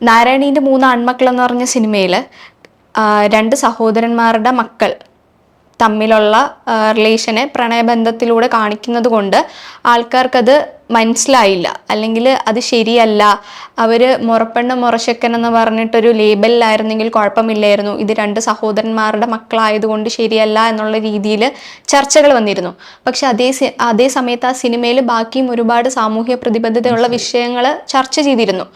നാരായണീന്റെ മൂന്ന് ആൺമക്കൾ എന്ന് പറഞ്ഞ സിനിമയിൽ രണ്ട് സഹോദരന്മാരുടെ മക്കൾ തമ്മിലുള്ള റിലേഷനെ പ്രണയബന്ധത്തിലൂടെ കാണിക്കുന്നത് കൊണ്ട് ആൾക്കാർക്കത് മനസ്സിലായില്ല. അല്ലെങ്കിൽ അത് ശരിയല്ല. അവർ മുറപ്പെണ്ണ മുറശക്കൻ എന്ന് പറഞ്ഞിട്ടൊരു ലേബലിലായിരുന്നെങ്കിൽ കുഴപ്പമില്ലായിരുന്നു. ഇത് രണ്ട് സഹോദരന്മാരുടെ മക്കളായതുകൊണ്ട് ശരിയല്ല എന്നുള്ള രീതിയിൽ ചർച്ചകൾ വന്നിരുന്നു. പക്ഷെ അതേ അതേ സമയത്ത് ആ സിനിമയിൽ ബാക്കിയും ഒരുപാട് സാമൂഹ്യ പ്രതിബദ്ധതയുള്ള വിഷയങ്ങൾ ചർച്ച ചെയ്തിരുന്നു.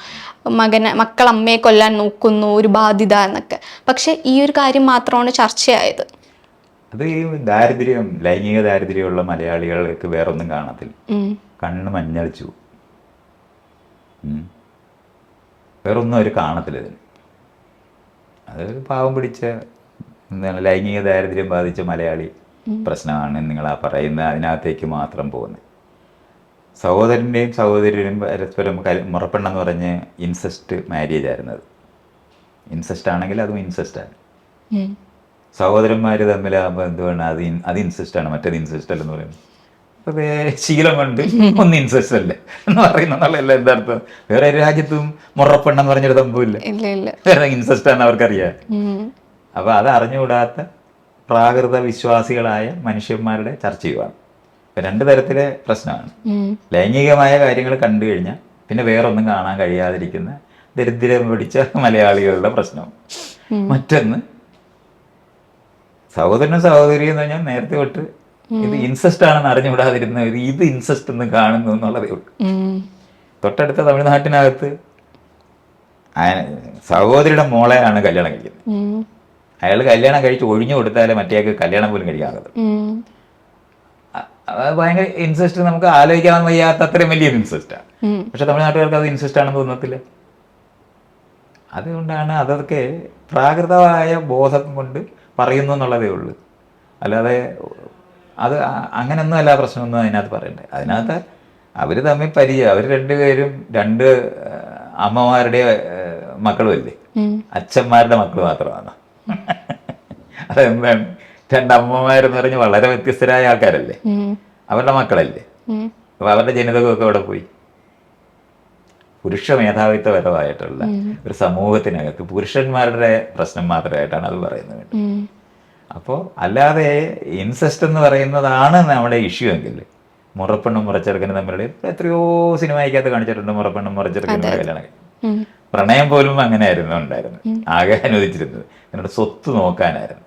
മകനെ മക്കളമ്മയെ കൊല്ലാൻ നോക്കുന്നു ഒരു ബാധ്യത എന്നൊക്കെ. പക്ഷെ ഈ ഒരു കാര്യം മാത്രമാണ് ചർച്ചയായത്. അത് ഈ ദാരിദ്ര്യം ലൈംഗിക ദാരിദ്ര്യമുള്ള മലയാളികൾക്ക് വേറൊന്നും കാണത്തില്ല. കണ്ണ് മഞ്ഞളിച്ചു വേറെ ഒന്നും വേറൊന്നും അവർ കാണത്തില്ല ഇതിന്. അത് പാവം പിടിച്ച എന്താണ് ലൈംഗിക ദാരിദ്ര്യം ബാധിച്ച മലയാളി പ്രശ്നമാണ് നിങ്ങൾ ആ പറയുന്ന അതിനകത്തേക്ക് മാത്രം പോകുന്നത്. സഹോദരന്റെയും സഹോദരിയും പരസ്പരം കൽ മുറപ്പെണ്ണെന്ന് പറഞ്ഞ് ഇൻസെസ്റ്റ് മാരേജ് ആയിരുന്നു അത്. ഇൻസെസ്റ്റ് ആണെങ്കിൽ അതും ഇൻസെസ്റ്റ് ആണ്. സഹോദരന്മാർ തമ്മിലാകുമ്പോൾ എന്തുവാണ് അത് അത് ഇൻസെസ്റ്റ് ആണ്. മറ്റേത് ഇൻസെസ്റ്റ് അല്ലെന്ന് പറയുന്നത് അപ്പൊ വേറെ ശീലം കൊണ്ട് ഒന്ന് ഇൻസെസ്റ്റ് അല്ലേ? എന്ന് പറയുന്നതല്ല എന്താ അർത്ഥം വേറെ ഒരു രാജ്യത്തും മുറപ്പെണ്ണെന്ന് പറഞ്ഞൊരു സംഭവമില്ല. വേറെ ഇൻസെസ്റ്റ് ആണ് അവർക്കറിയാം. അപ്പോൾ അപ്പൊ അത് അറിഞ്ഞുകൂടാത്ത പ്രാകൃത വിശ്വാസികളായ മനുഷ്യന്മാരുടെ ചർച്ച ചെയ്യുവാണ്. രണ്ട് തരത്തിലെ പ്രശ്നമാണ്. ലൈംഗികമായ കാര്യങ്ങൾ കണ്ടു കഴിഞ്ഞാൽ പിന്നെ വേറൊന്നും കാണാൻ കഴിയാതിരിക്കുന്ന ദരിദ്രം പിടിച്ച മലയാളികളുടെ പ്രശ്നം മറ്റൊന്ന് സഹോദരനും സഹോദരിയും എന്ന് പറഞ്ഞാൽ നേരത്തെ തൊട്ട് ഇത് ഇൻസെസ്റ്റ് ആണെന്ന് അറിഞ്ഞുവിടാതിരുന്ന ഇത് ഇൻസെസ്റ്റ് എന്ന് കാണുന്നു എന്നുള്ളതേ ഉള്ളൂ. തൊട്ടടുത്ത തമിഴ്നാട്ടിനകത്ത് സഹോദരിയുടെ മോളെയാണ് കല്യാണം കഴിക്കുന്നത്. അയാൾ കല്യാണം കഴിച്ച് ഒഴിഞ്ഞു കൊടുത്താലേ മറ്റേക്ക് കല്യാണം പോലും കഴിക്കാറുള്ളത് ഭയങ്കര ഇൻസെസ്റ്റ് നമുക്ക് ആലോചിക്കാൻ വയ്യാത്ത അത്രയും വലിയ ഇൻസെസ്റ്റാണ് ആണ് പക്ഷെ തമിഴ്നാട്ടുകാർക്ക് അത് ഇൻസെസ്റ്റ് ആണെന്ന് തോന്നത്തില്ല. അതുകൊണ്ടാണ് അതൊക്കെ പ്രാകൃതമായ ബോധം കൊണ്ട് പറയുന്നു എന്നുള്ളതേ ഉള്ളൂ. അല്ലാതെ അത് അങ്ങനെയൊന്നും അല്ല പ്രശ്നമൊന്നും അതിനകത്ത് പറയണ്ടേ. അതിനകത്ത് അവർ തമ്മിൽ പരിചയം അവർ രണ്ടുപേരും രണ്ട് അമ്മമാരുടെ മക്കളും അല്ലേ അച്ഛന്മാരുടെ മക്കൾ മാത്രമാണ്. അതെന്താണ്? രണ്ടമ്മമാരെന്ന് പറഞ്ഞ് വളരെ വ്യത്യസ്തരായ ആൾക്കാരല്ലേ? അവരുടെ മക്കളല്ലേ. അപ്പൊ അവരുടെ ജനിതകമൊക്കെ അവിടെ പോയി? പുരുഷ മേധാവിത്വപരമായിട്ടുള്ള ഒരു സമൂഹത്തിനകത്ത് പുരുഷന്മാരുടെ പ്രശ്നം മാത്രമായിട്ടാണ് അത് പറയുന്നത്. അപ്പോൾ അല്ലാതെ ഇൻസെസ്റ്റ് എന്ന് പറയുന്നതാണ് നമ്മുടെ ഇഷ്യൂ എങ്കിൽ മുറപ്പെണ്ണും മുറച്ചെറുക്കനും തമ്മിലുള്ള എത്രയോ സിനിമയ്ക്കകത്ത് കാണിച്ചിട്ടുണ്ട് മുറപ്പെണ്ണും മുറച്ചെറുക്കനും കല്യാണം പ്രണയം പോലും അങ്ങനെയായിരുന്നു ഉണ്ടായിരുന്നത്. ആകെ അനുവദിച്ചിരുന്നത്. എന്നിട്ട് സ്വത്ത് നോക്കാനായിരുന്നു.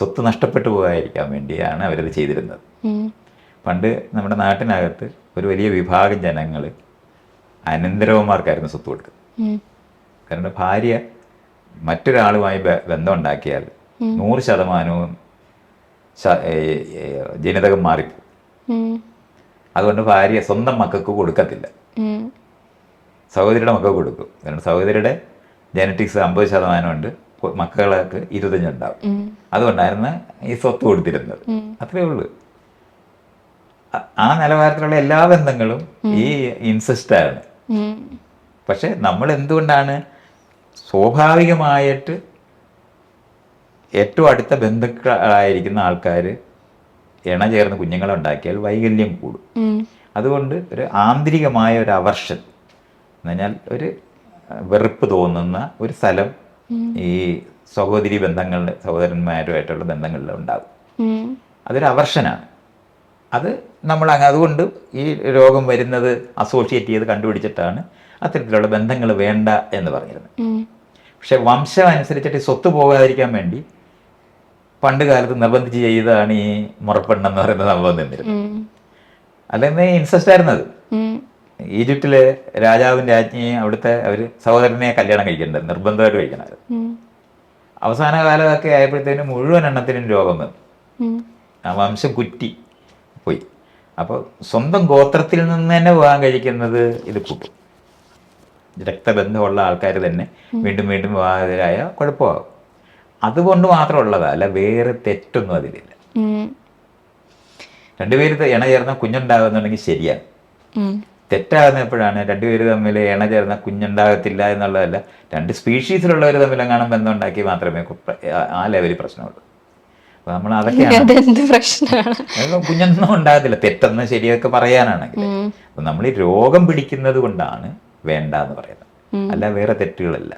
സ്വത്ത് നഷ്ടപ്പെട്ടു പോകാതിരിക്കാൻ വേണ്ടിയാണ് അവരത് ചെയ്തിരുന്നത്. പണ്ട് നമ്മുടെ നാട്ടിനകത്ത് ഒരു വലിയ വിഭാഗം ജനങ്ങൾ അനന്തരവന്മാർക്കായിരുന്നു സ്വത്ത് കൊടുക്കുക കാരണം ഭാര്യ മറ്റൊരാളുമായി ബന്ധം ഉണ്ടാക്കിയാൽ നൂറ് ശതമാനവും ജനിതകം മാറിപ്പോകും. അതുകൊണ്ട് ഭാര്യ സ്വന്തം മക്കൾക്ക് കൊടുക്കത്തില്ല. സഹോദരിയുടെ മക്കൾക്ക് കൊടുക്കും. കാരണം സഹോദരിയുടെ ജനറ്റിക്സ് അമ്പത് ശതമാനമുണ്ട് കൊ- ഇരുതഞ്ഞുണ്ടാവും. അതുകൊണ്ടായിരുന്നു ഈ സ്വത്ത് കൊടുത്തിരുന്നത്. അത്രേ ഉള്ളൂ. ആ നിലവാരത്തിലുള്ള എല്ലാ ബന്ധങ്ങളും ഈ ഇൻസെസ്റ്റാണ്. പക്ഷെ നമ്മൾ എന്തുകൊണ്ടാണ് സ്വാഭാവികമായിട്ട് ഏറ്റവും അടുത്ത ബന്ധുക്കളായിരിക്കുന്ന ആൾക്കാർ ഇണ ചേർന്ന് കുഞ്ഞുങ്ങളെ ഉണ്ടാക്കിയാൽ വൈകല്യം കൂടും. അതുകൊണ്ട് ഒരു ആന്തരികമായ ഒരു അവർഷൻ എന്ന് പറഞ്ഞാൽ ഒരു വെറുപ്പ് തോന്നുന്ന ഒരു സ്ഥലം ഈ സഹോദരി ബന്ധങ്ങളിൽ സഹോദരന്മാരുമായിട്ടുള്ള ബന്ധങ്ങളിൽ ഉണ്ടാകും അതൊരു അവർഷനാണ് അത് നമ്മൾ അതുകൊണ്ട് ഈ രോഗം വരുന്നത് അസോസിയേറ്റ് ചെയ്ത് കണ്ടുപിടിച്ചിട്ടാണ് അത്തരത്തിലുള്ള ബന്ധങ്ങൾ വേണ്ട എന്ന് പറഞ്ഞിരുന്നത്. പക്ഷെ വംശം അനുസരിച്ചിട്ട് സ്വത്ത് പോകാതിരിക്കാൻ വേണ്ടി പണ്ട് കാലത്ത് നിർബന്ധിച്ച് ചെയ്തതാണ് ഈ മുറപ്പെണ്ണെന്ന് പറയുന്ന സംഭവം നിന്നിരുന്നത്. അല്ലെങ്കിൽ ഇൻസെസ്റ്റ് ആയിരുന്നത്. ഈജിപ്തിലെ രാജാവും രാജ്ഞിയും അവിടുത്തെ അവർ സഹോദരനെ കല്യാണം കഴിക്കേണ്ടത് നിർബന്ധമായിട്ട് കഴിക്കണമായിരുന്നു. അവസാന കാലമൊക്കെ ആയപ്പോഴത്തേനും മുഴുവൻ എണ്ണത്തിനും രോഗം വന്നു. ആ വംശം കുറ്റി പോയി. അപ്പോൾ സ്വന്തം ഗോത്രത്തിൽ നിന്ന് തന്നെ വിവാഹം കഴിക്കുന്നത് ഇത് കൂട്ടും. രക്തബന്ധമുള്ള ആൾക്കാർ തന്നെ വീണ്ടും വീണ്ടും വിവാഹിതരായ കുഴപ്പമാകും. അതുകൊണ്ട് മാത്രമുള്ളതാ അല്ല വേറെ തെറ്റൊന്നും അതിലില്ല. രണ്ടുപേര് ഇണ ചേർന്ന കുഞ്ഞുണ്ടാകുന്നുണ്ടെങ്കിൽ ശരിയാണ്. ഉം. തെറ്റാകുന്ന എപ്പോഴാണ് രണ്ടുപേര് തമ്മിൽ ഇണ ചേർന്ന കുഞ്ഞുണ്ടാകത്തില്ല എന്നുള്ളതല്ല രണ്ട് സ്പീഷീസിലുള്ളവർ തമ്മിൽ എങ്ങാനും ബന്ധം ഉണ്ടാക്കി മാത്രമേ ആ- ലെവലിൽ പ്രശ്നമുള്ളൂ. അപ്പോൾ നമ്മൾ അതൊക്കെയാണ് കുഞ്ഞൊന്നും ഉണ്ടാകത്തില്ല. തെറ്റെന്ന് ശരിയൊക്കെ പറയാനാണെങ്കിൽ. അപ്പം നമ്മൾ ഈ രോഗം പിടിക്കുന്നത് കൊണ്ടാണ് വേണ്ട എന്ന് പറയുന്നത് അല്ല വേറെ തെറ്റുകളല്ല.